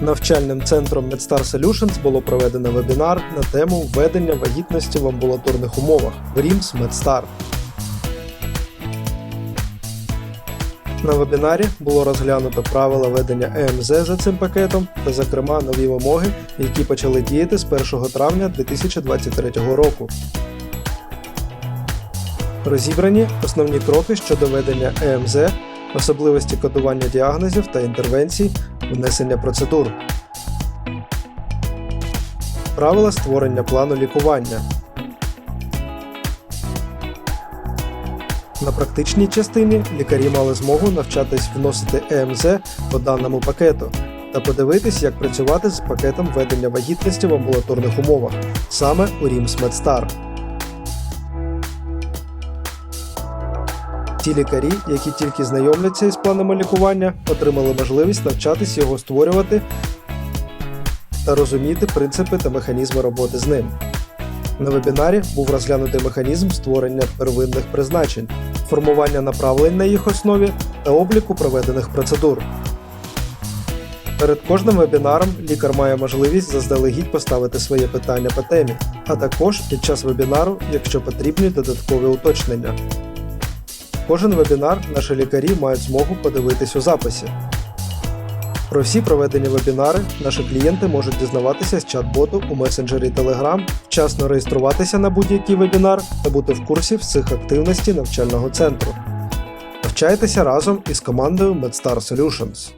Навчальним центром MedStar Solutions було проведено вебінар на тему введення вагітності в амбулаторних умовах в RIMS MedStar. На вебінарі було розглянуто правила ведення ЕМЗ за цим пакетом та, зокрема, нові вимоги, які почали діяти з 1 травня 2023 року. Розібрані основні кроки щодо ведення ЕМЗ, особливості кодування діагнозів та інтервенцій, внесення процедур. Правила створення плану лікування. На практичній частині лікарі мали змогу навчатись вносити ЕМЗ по даному пакету та подивитись, як працювати з пакетом ведення вагітності в амбулаторних умовах, саме у RIMS MedStar. Ті лікарі, які тільки знайомляться із планами лікування, отримали можливість навчатись його створювати та розуміти принципи та механізми роботи з ним. На вебінарі був розглянутий механізм створення первинних призначень, формування направлень на їх основі та обліку проведених процедур. Перед кожним вебінаром лікар має можливість заздалегідь поставити своє питання по темі, а також під час вебінару, якщо потрібні додаткові уточнення. Кожен вебінар наші лікарі мають змогу подивитись у записі. Про всі проведені вебінари наші клієнти можуть дізнаватися з чат-боту у месенджері Telegram, вчасно реєструватися на будь-який вебінар та бути в курсі всіх активностей навчального центру. Навчайтеся разом із командою MedStar Solutions.